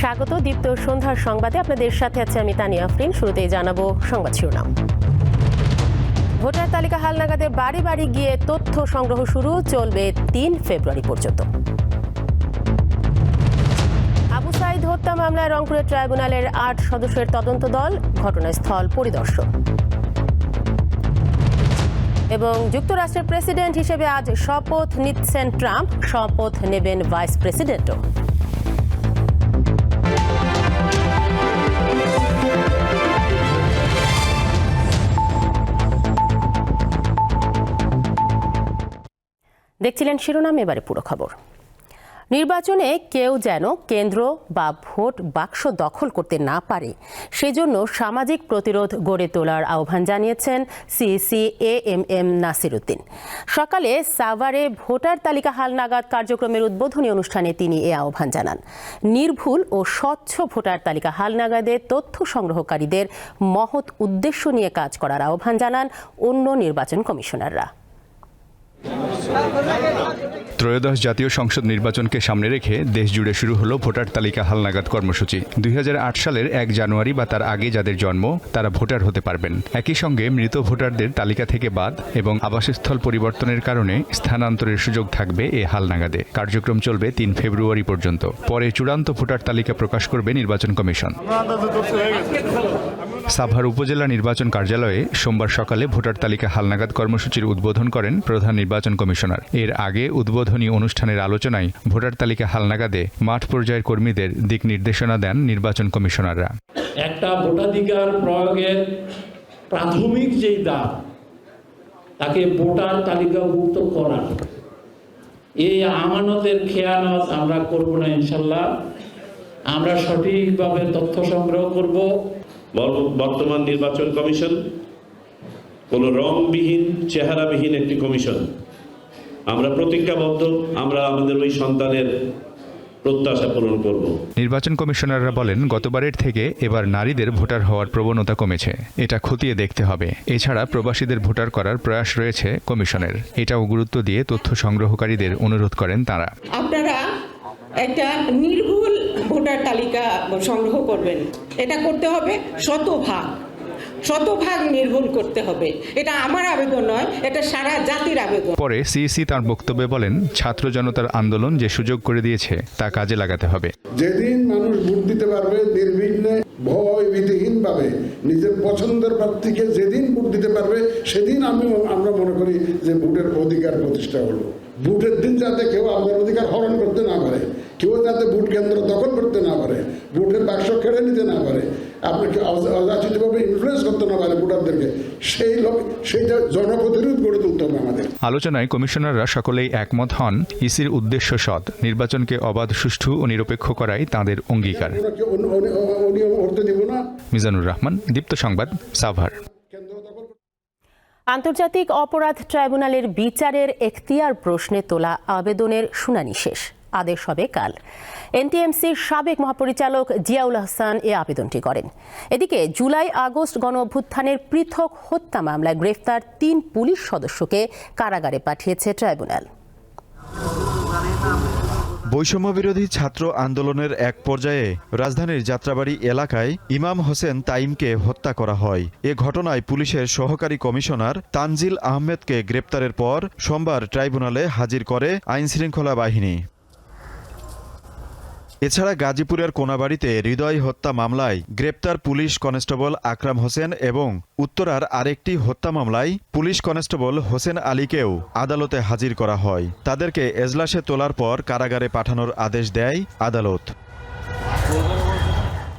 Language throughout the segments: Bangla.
স্বাগত দীপ্ত সন্ধ্যার সংবাদে। আপনাদের সাথে আছে আমি তানিয়া আফরিন। শুরুতেই জানাব সংবাদ শিরোনাম। ভোটার তালিকা হালনাগাদে বাড়ি বাড়ি গিয়ে তথ্য সংগ্রহ শুরু, চলবে তিন ফেব্রুয়ারি পর্যন্ত। আবু সাইদ হত্যা মামলায় রংপুরের ট্রাইব্যুনালের আট সদস্যের তদন্ত দল, ঘটনাস্থল পরিদর্শন। এবং যুক্তরাষ্ট্রের প্রেসিডেন্ট হিসেবে আজ শপথ নিচ্ছেন ট্রাম্প। শপথ নেবেন ভাইস প্রেসিডেন্টও। দেখছিলেন শিরোনাম, এবারে পুরো খবর। নির্বাচনে কেউ যেন কেন্দ্র বা ভোট বাক্স দখল করতে না পারে, সেজন্য সামাজিক প্রতিরোধ গড়ে তোলার আহ্বান জানিয়েছেন CEC A M M Nasiruddin. সকালে সাভারে ভোটার তালিকা হালনাগাদ কার্যক্রমের উদ্বোধনী অনুষ্ঠানে তিনি এ আহ্বান জানান। নির্ভুল ও স্বচ্ছ ভোটার তালিকা হালনাগাদে তথ্য সংগ্রহকারীদের মহৎ উদ্দেশ্য নিয়ে কাজ করার আহ্বান জানান অন্য নির্বাচন কমিশনাররা। ত্রয়োদশ জাতীয় সংসদ নির্বাচনকে সামনে রেখে দেশজুড়ে শুরু হলো ভোটার তালিকা হালনাগাদ কর্মসূচি। দুই হাজার আট সালের এক জানুয়ারি বা তার আগে যাদের জন্ম, তারা ভোটার হতে পারবেন। একই সঙ্গে মৃত ভোটারদের তালিকা থেকে বাদ এবং আবাসস্থল পরিবর্তনের কারণে স্থানান্তরের সুযোগ থাকবে এ হালনাগাদে। কার্যক্রম চলবে তিন ফেব্রুয়ারি পর্যন্ত। পরে চূড়ান্ত ভোটার তালিকা প্রকাশ করবে নির্বাচন কমিশন। সাভার উপজেলা নির্বাচন কার্যালয়ে সোমবার সকালে ভোটার তালিকা হালনাগাদ কর্মসূচির উদ্বোধন করেন প্রধান নির্বাচন কমিশনার। এর আগে উদ্বোধনী অনুষ্ঠানের আলোচনায় ভোটার তালিকা হালনাগাদে মাঠ পর্যায়ের কর্মীদের দিক নির্দেশনা দেন নির্বাচন কমিশনাররা। একটা ভোটাধিকার প্রয়োগের প্রাথমিক যেই দাব তাকে ভোটার তালিকাভুক্ত করা। এই আমানতের খেয়ানত আমরা করব না ইনশাল্লাহ। আমরা সঠিকভাবে তথ্য সংগ্রহ করব। বর্তমান নির্বাচন কমিশন কোনো রংবিহীন চেহারাবিহীন একটি কমিশন। আমরা প্রতিজ্ঞাবদ্ধ আমরা আমাদের ওই সন্তানের প্রত্যাশা পূরণ করব। নির্বাচন কমিশনাররা বলেন গতবারের থেকে এবার নারীদের ভোটার হওয়ার প্রবণতা কমেছে। এটা খতিয়ে দেখতে হবে। এছাড়া প্রবাসীদের ভোটার করার প্রয়াস রয়েছে কমিশনের। এটাও গুরুত্ব দিয়ে তথ্য সংগ্রহকারীদের অনুরোধ করেন তারা। আপনারা একটা নির্ভুল ভোটার তালিকা সংগ্রহ করবেন। এটা করতে হবে শতভাগ। শতভাগ নির্ভুল করতে হবে। এটা আমার আবেদন নয় এটা সারা জাতির আবেদন। পরে সিইসি তার বক্তব্যে বলেন ছাত্র জনতার আন্দোলন যে সুযোগ করে দিয়েছে তা কাজে লাগাতে হবে। যেদিন মানুষ ভোট দিতে পারবে নির্বিঘ্নে ভয় ভীতিহীন ভাবে নিজের পছন্দের প্রার্থীকে যেদিন ভোট দিতে পারবে সেদিন আমি আমরা মনে করি যে ভোটের অধিকার প্রতিষ্ঠা হলো। ভোটের দিন যাতে কেউ আপনার অধিকার হরণ করতে না পারে কেউ যাতে ভোট কেন্দ্র দখল করতে না পারে ভোটের বাক্স কেড়ে নিতে না পারে আপনাকে অযাচিতভাবে ইনফ্লুয়েন্স করতে না পারে ভোটারদেরকে সেই লোক সেইটা জনপ্রতিরোধ গড়ে তুলতে হবে আমাদের। আলোচনায় কমিশনাররা সকলেই একমত হন ইসির উদ্দেশ্য সৎ নির্বাচনকে অবাধ সুষ্ঠু ও নিরপেক্ষ করাই তাদের অঙ্গীকার। মিজানুর রহমান দীপ্ত সংবাদ সাভার। আন্তর্জাতিক অপরাধ ট্রাইব্যুনালের বিচারের এখতিয়ার প্রশ্নে তোলা আবেদনের শুনানি শেষ। আদেশ হবে কাল। এনটিএমসির সাবেক মহাপরিচালক জিয়াউল হাসান এ আবেদনটি করেন। এদিকে জুলাই আগস্ট গণ অভ্যুত্থানের পৃথক হত্যা মামলায় গ্রেফতার তিন পুলিশ সদস্যকে কারাগারে পাঠিয়েছে ট্রাইব্যুনাল। বৈষম্যবিরোধী ছাত্র আন্দোলনের এক পর্যায়ে রাজধানীর যাত্রাবাড়ি এলাকায় ইমাম হোসেন তাইমকে হত্যা করা হয়। এ ঘটনায় পুলিশের সহকারী কমিশনার তানজিল আহমেদকে গ্রেপ্তারের পর সোমবার ট্রাইব্যুনালে হাজির করে আইনশৃঙ্খলা বাহিনী। এছাড়া গাজীপুরের কোনাবাড়িতে হৃদয় হত্যা মামলায় গ্রেপ্তার পুলিশ কনস্টেবল আকরাম হোসেন এবং উত্তরার আরেকটি হত্যা মামলায় পুলিশ কনস্টেবল হোসেন আলীকেও আদালতে হাজির করা হয়। তাদেরকে এজলাসে তোলার পর কারাগারে পাঠানোর আদেশ দেয় আদালত।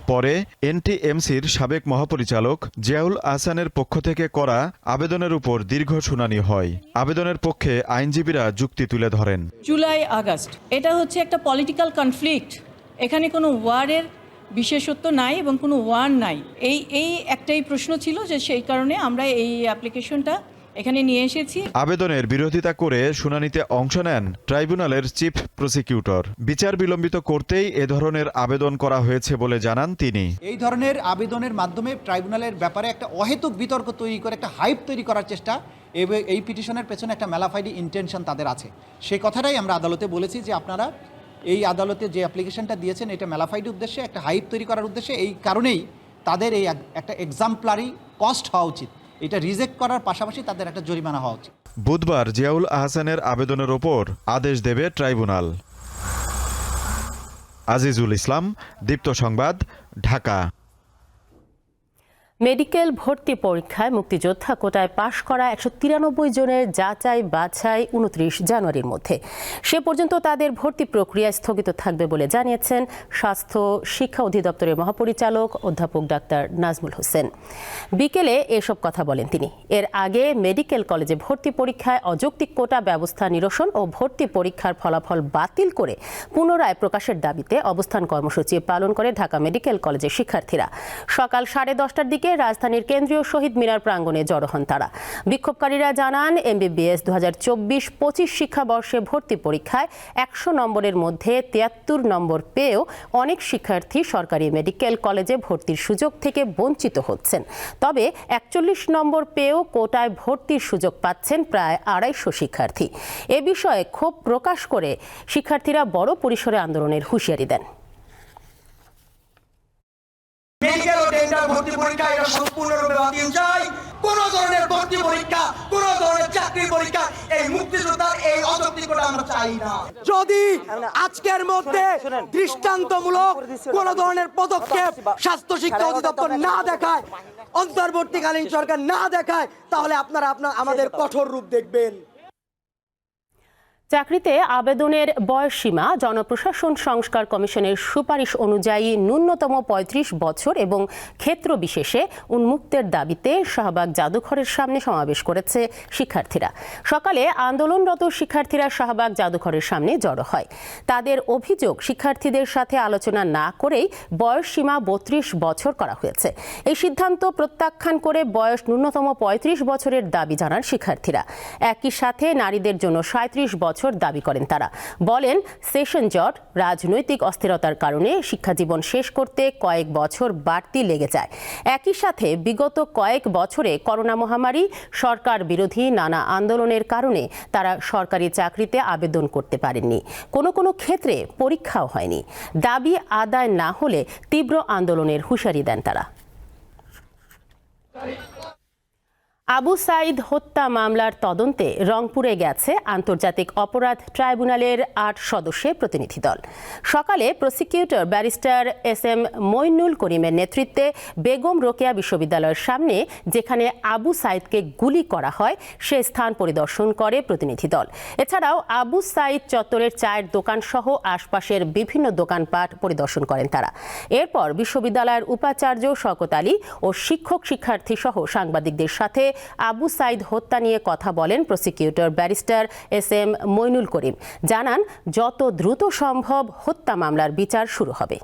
পরে এনটিএমসির সাবেক মহাপরিচালক জিয়াউল আহসানের পক্ষ থেকে করা আবেদনের উপর দীর্ঘ শুনানি হয়। আবেদনের পক্ষে আইনজীবীরা যুক্তি তুলে ধরেন। July August. এটা হচ্ছে একটা পলিটিক্যাল কনফ্লিক্ট। এখানে কোনো ওয়ারের বিশেষত্ব নাই এবং কোনো ওয়ার নাই। এই এই একটাই প্রশ্ন ছিল যে সেই কারণে আমরা এই অ্যাপ্লিকেশনটা এখানে নিয়ে এসেছি। আবেদনের বিরোধিতা করে শুনানিতে অংশ নেন ট্রাইব্যুনালের চিফ প্রসিকিউটর। বিচার বিলম্বিত করতেই এ ধরনের আবেদন করা হয়েছে বলে জানান তিনি। এই ধরনের আবেদনের মাধ্যমে ট্রাইব্যুনালের ব্যাপারে একটা অহেতুক বিতর্ক তৈরি করে একটা হাইপ তৈরি করার চেষ্টা এই পিটিশনের পেছনে একটা মেলাফাইডি ইন্টেনশন তাদের আছে। সেই কথাটাই আমরা আদালতে বলেছি যে আপনারা এই আদালতে যে অ্যাপ্লিকেশনটা দিয়েছেন, এটা মেলাফাইড উদ্দেশ্যে, একটা হাইপ তৈরি করার উদ্দেশ্যে, এই কারণেই তাদের এই একটা এক্সাম্পলারি কস্ট হওয়া উচিত। এটা রিজেক্ট করার পাশাপাশি তাদের একটা জরিমানা হওয়া উচিত। বুধবার জিয়াউল আহসানের আবেদনের ওপর আদেশ দেবে ট্রাইব্যুনাল। আজিজুল ইসলাম, দীপ্ত সংবাদ, ঢাকা। মেডিকেল ভর্তি পরীক্ষায় মুক্তিযোদ্ধা কোটায় পাশ করা একশো তিরানব্বই জনের যাচাই বাছাই উনত্রিশ জানুয়ারির মধ্যে। সে পর্যন্ত তাদের ভর্তি প্রক্রিয়া স্থগিত থাকবে বলে জানিয়েছেন স্বাস্থ্য শিক্ষা অধিদপ্তরের মহাপরিচালক অধ্যাপক ডাক্তার নাজমুল হোসেন। বিকেলে এসব কথা বলেন তিনি। এর আগে মেডিকেল কলেজে ভর্তি পরীক্ষায় অযৌক্তিক কোটা ব্যবস্থা নিরসন ও ভর্তি পরীক্ষার ফলাফল বাতিল করে পুনরায় প্রকাশের দাবিতে অবস্থান কর্মসূচি পালন করে ঢাকা মেডিকেল কলেজের শিক্ষার্থীরা। সকাল সাড়ে দশটার দিকে রাজধানীর কেন্দ্রীয় শহীদ মিনার প্রাঙ্গণে জড়ো হন তারা। বিক্ষোভকারীরা জানান, এমবিবিএস দু হাজার চব্বিশ পঁচিশ শিক্ষাবর্ষে ভর্তি পরীক্ষায় একশো নম্বরের মধ্যে তিয়াত্তর নম্বর পেয়েও অনেক শিক্ষার্থী সরকারি মেডিকেল কলেজে ভর্তির সুযোগ থেকে বঞ্চিত হচ্ছেন। তবে একচল্লিশ নম্বর পেয়েও কোটায় ভর্তির সুযোগ পাচ্ছেন প্রায় আড়াইশো শিক্ষার্থী। এ বিষয়ে ক্ষোভ প্রকাশ করে শিক্ষার্থীরা বড় পরিসরে আন্দোলনের হুঁশিয়ারি দেন। ডেন্টাল ভর্তি পরীক্ষা এটা সম্পূর্ণরূপে বাতিল চাই কোন ধরনের ভর্তি পরীক্ষা কোন ধরনের চাকরির পরীক্ষা এই মুক্তিযোদ্ধার এই অযৌক্তিকতা আমরা চাই না যদি আজকের মধ্যে দৃষ্টান্তমূলক কোন ধরনের পদক্ষেপ স্বাস্থ্য শিক্ষা অধিদপ্তর না দেখায় অন্তর্বর্তীকালীন সরকার না দেখায় তাহলে আপনারা আপনার আমাদের কঠোর রূপ দেখবেন চাকরিতে আবেদনের বয়সসীমা জনপ্রশাসন সংস্কার কমিশনের সুপারিশ অনুযায়ী ন্যূনতম ৩৫ বছর এবং ক্ষেত্র বিশেষে উন্মুক্তের দাবিতে শাহবাগ জাদুঘরের সামনে সমাবেশ করেছে শিক্ষার্থীরা। সকালে আন্দোলনরত শিক্ষার্থীরা শাহবাগ জাদুঘরের সামনে জড়ো হয়। তাদের অভিযোগ, শিক্ষার্থীদের সাথে আলোচনা না করেই বয়সসীমা বত্রিশ বছর করা হয়েছে। এই সিদ্ধান্ত প্রত্যাখ্যান করে বয়স ন্যূনতম ৩৫ বছরের দাবি জানান শিক্ষার্থীরা। একই সাথে নারীদের জন্য সাঁত্রিশ বছর দাবি করেন তারা। বলেন, সেশন জট, রাজনৈতিক অস্থিরতার কারণে শিক্ষাজীবন শেষ করতে কয়েক বছর বাড়তি লেগে যায়। একই সাথে বিগত কয়েক বছরে করোনা মহামারী, সরকার বিরোধী নানা আন্দোলনের কারণে তারা সরকারি চাকরিতে আবেদন করতে পারেননি। কোনো কোনো ক্ষেত্রে পরীক্ষাও হয়নি। দাবি আদায় না হলে তীব্র আন্দোলনের হুঁশিয়ারি দেন তারা। আবু সাইদ হত্যা মামলার তদন্তে রংপুরে গেছে আন্তর্জাতিক অপরাধ ট্রাইব্যুনালের আট সদস্যের প্রতিনিধি দল। সকালে prosecutor barrister S M Moinul করিমের নেতৃত্বে বেগম রোকেয়া বিশ্ববিদ্যালয়ের সামনে, যেখানে আবু সাইদকে গুলি করা হয়, সে স্থান পরিদর্শন করে প্রতিনিধি দল। এছাড়াও আবু সাইদ চত্বরের চায়ের দোকান সহ আশপাশের বিভিন্ন দোকানপাট পরিদর্শন করেন তারা। এরপর বিশ্ববিদ্যালয়ের উপাচার্য শকত আলী ও শিক্ষক শিক্ষার্থী সহ সাংবাদিকদের সাথে আবু সাইদ হত্যা নিয়ে কথা বলেন prosecutor barrister S M Moinul Karim. জানান, যত দ্রুত সম্ভব হত্যা মামলার বিচার শুরু হবে।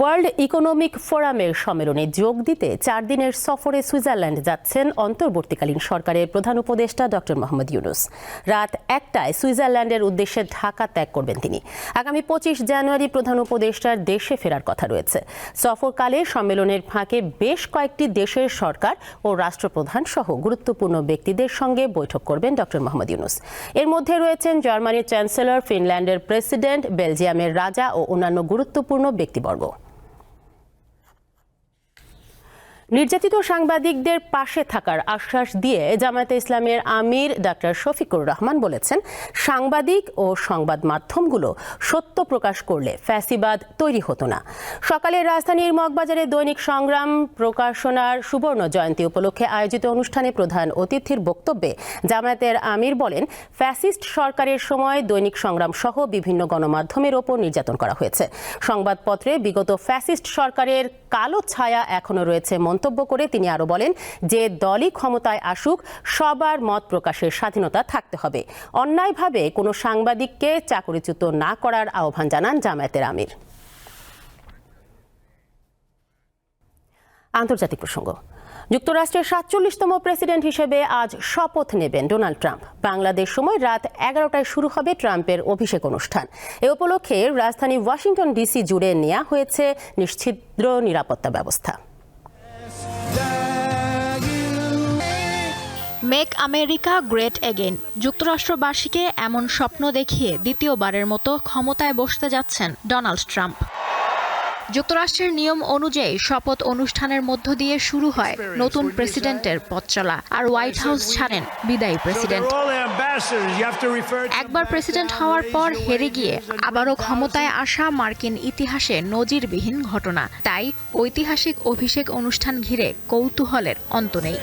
ওয়ার্ল্ড ইকোনমিক ফোরামের সম্মেলনে যোগ দিতে চার দিনের সফরে সুইজারল্যান্ড যাচ্ছেন অন্তর্বর্তীকালীন সরকারের প্রধান উপদেষ্টা ডক্টর মোহাম্মদ ইউনুস। রাত একটায় সুইজারল্যান্ডের উদ্দেশ্যে ঢাকা ত্যাগ করবেন তিনি। আগামী পঁচিশ জানুয়ারি প্রধান উপদেষ্টার দেশে ফেরার কথা রয়েছে। সফরকালে সম্মেলনের ফাঁকে বেশ কয়েকটি দেশের সরকার ও রাষ্ট্রপ্রধান সহ গুরুত্বপূর্ণ ব্যক্তিদের সঙ্গে বৈঠক করবেন ডক্টর মোহাম্মদ ইউনুস। এর মধ্যে রয়েছেন জার্মানির চ্যান্সেলর, ফিনল্যান্ডের প্রেসিডেন্ট, বেলজিয়ামের রাজা ও অন্যান্য গুরুত্বপূর্ণ ব্যক্তিবর্গ। নির্যাতিত সাংবাদিকদের পাশে থাকার আশ্বাস দিয়ে জামায়াতে ইসলামের আমির ডাক্তার শফিকুর রহমান বলেছেন, সাংবাদিক ও সংবাদ মাধ্যমগুলো সত্য প্রকাশ করলে ফ্যাসিবাদ তৈরি হতো না। সকালে রাজধানীর মগবাজারে দৈনিক সংগ্রাম প্রকাশনার সুবর্ণ জয়ন্তী উপলক্ষে আয়োজিত অনুষ্ঠানে প্রধান অতিথির বক্তব্যে জামায়াতের আমির বলেন, ফ্যাসিস্ট সরকারের সময় দৈনিক সংগ্রাম সহ বিভিন্ন গণমাধ্যমের ওপর নির্যাতন করা হয়েছে। সংবাদপত্রে বিগত ফ্যাসিস্ট সরকারের কালো ছায়া এখনও রয়েছে মন্তব্য করে তিনি আরও বলেন যে দলই ক্ষমতায় আসুক, সবার মত প্রকাশের স্বাধীনতা থাকতে হবে। অন্যায়ভাবে কোনো সাংবাদিককে চাকরিচ্যুত না করার আহ্বান জানান জামায়াতের আমির। আন্তর্জাতিক প্রসঙ্গ, যুক্তরাষ্ট্রের সাতচল্লিশতম প্রেসিডেন্ট হিসেবে আজ শপথ নেবেন ডোনাল্ড ট্রাম্প। বাংলাদেশ সময় রাত এগারোটায় শুরু হবে ট্রাম্পের অভিষেক অনুষ্ঠান। এ উপলক্ষে রাজধানী ওয়াশিংটন ডিসি জুড়ে নেওয়া হয়েছে নিশ্ছিদ্র নিরাপত্তা ব্যবস্থা। মেক আমেরিকা গ্রেট এগেন যুক্তরাষ্ট্রবাসীকে এমন স্বপ্ন দেখিয়ে দ্বিতীয়বারের মতো ক্ষমতায় বসতে যাচ্ছেন ডোনাল্ড ট্রাম্প। যুক্তরাষ্ট্রের নিয়ম অনুযায়ী শপথ অনুষ্ঠানের মধ্য দিয়ে শুরু হয় নতুন প্রেসিডেন্টের পথ চলা আর হোয়াইট হাউস ছাড়েন বিদায়ী প্রেসিডেন্ট। একবার প্রেসিডেন্ট হওয়ার পর হেরে গিয়ে আবারও ক্ষমতায় আসা মার্কিন ইতিহাসে নজিরবিহীন ঘটনা। তাই ঐতিহাসিক অভিষেক অনুষ্ঠান ঘিরে কৌতূহলের অন্ত নেই।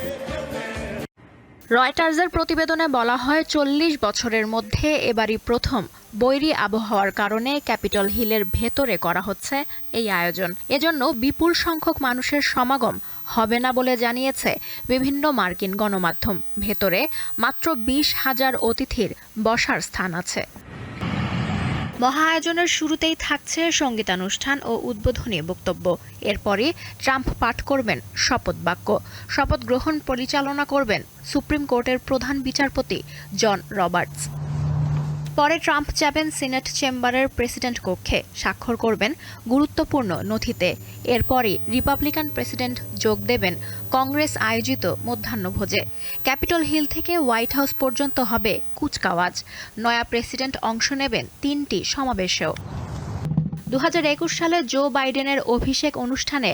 রয়টার্সের প্রতিবেদনে বলা হয়, চল্লিশ বছরের মধ্যে এবারই প্রথম বৈরি আবহাওয়ার কারণে ক্যাপিটল হিলের ভেতরে করা হচ্ছে এই আয়োজন। এজন্য বিপুল সংখ্যক মানুষের সমাগম হবে না বলে জানিয়েছে বিভিন্ন মার্কিন গণমাধ্যম। ভেতরে মাত্র বিশ হাজার অতিথির বসার স্থান আছে। মহা আয়োজনের শুরুতেই থাকছে সঙ্গীতানুষ্ঠান ও উদ্বোধনী বক্তব্য। এরপরে ট্রাম্প পাঠ করবেন শপথ বাক্য। শপথ গ্রহণ পরিচালনা করবেন সুপ্রিম কোর্টের প্রধান বিচারপতি জন রবার্টস। পরে ট্রাম্প যাবেন সিনেট চেম্বারের প্রেসিডেন্ট কক্ষে। স্বাক্ষর করবেন গুরুত্বপূর্ণ নথিতে। এরপরই রিপাবলিকান প্রেসিডেন্ট যোগ দেবেন কংগ্রেস আয়োজিত মধ্যাহ্নভোজে। ক্যাপিটল হিল থেকে হোয়াইট হাউস পর্যন্ত হবে কুচকাওয়াজ। নয়া প্রেসিডেন্ট অংশ নেবেন তিনটি সমাবেশেও। দু হাজার একুশ সালে জো বাইডেনের অভিষেক অনুষ্ঠানে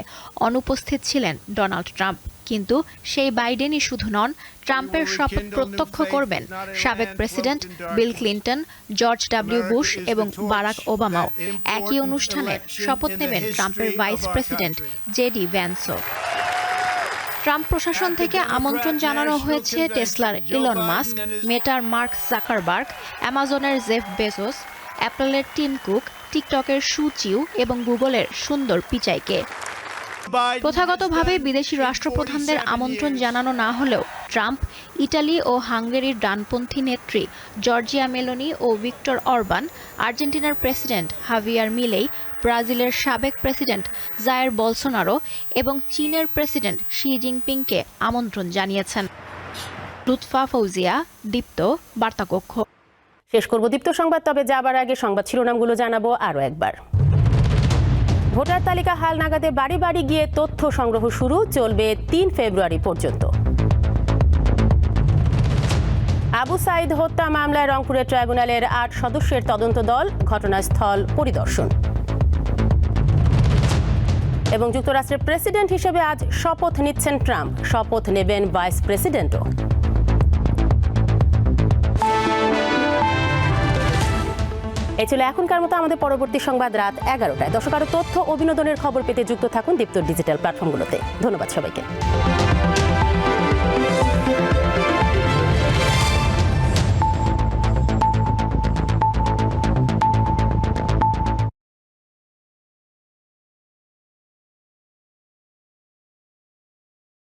অনুপস্থিত ছিলেন ডোনাল্ড ট্রাম্প। কিন্তু সেই বাইডেনই শুধু নন ট্রাম্পের শপথ প্রত্যক্ষ করবেন সাবেক president Bill Clinton George W Bush এবং বারাক ওবামাও একই অনুষ্ঠানে শপথ নেবেন ট্রাম্পের ভাইস প্রেসিডেন্ট জেডি ভ্যান্সও ট্রাম্প প্রশাসন থেকে আমন্ত্রণ জানানো হয়েছে টেসলার ইলন মাস্ক মেটার মার্ক জাকারবার্গ অ্যামাজনের জেফ বেজোস অ্যাপলের টিম কুক টিকটকের সু চিউ এবং গুগলের সুন্দর পিচাইকে। প্রথাগতভাবে বিদেশি রাষ্ট্রপ্রধানদের আমন্ত্রণ জানানো না হলেও ট্রাম্প, ইটালি ও হাঙ্গেরির ডানপন্থী নেত্রী জর্জিয়া মেলোনি ও ভিক্টর অরবান, আর্জেন্টিনার প্রেসিডেন্ট হাভিয়ার মিলেই ব্রাজিলের সাবেক প্রেসিডেন্ট জায়ের বলসোনারো এবং চীনের প্রেসিডেন্ট শি জিনপিংকে আমন্ত্রণ জানিয়েছেন। লুৎফা ফৌজিয়া, দীপ্ত, বার্তাকক্ষ। শেষ করব দীপ্ত সংবাদ, তবে যাবার আগে সংবাদ শিরোনামগুলো জানাব আরও একবার। ভোটার তালিকা হাল নাগাদে বাড়ি বাড়ি গিয়ে তথ্য সংগ্রহ শুরু, চলবে তিন ফেব্রুয়ারি পর্যন্ত। আবু সাইদ হত্যা মামলায় রংপুরের ট্রাইব্যুনালের আট সদস্যের তদন্ত দল ঘটনাস্থল পরিদর্শন। এবং যুক্তরাষ্ট্রের প্রেসিডেন্ট হিসেবে আজ শপথ নিচ্ছেন ট্রাম্প। শপথ নেবেন ভাইস প্রেসিডেন্টও। এই ছিল এখনকার মতো আমাদের পরবর্তী সংবাদ রাত এগারোটায়। দর্শক আরও তথ্য ও বিনোদনের খবর পেতে যুক্ত থাকুন দীপ্ত ডিজিটাল প্ল্যাটফর্মগুলোতে। ধন্যবাদ সবাইকে।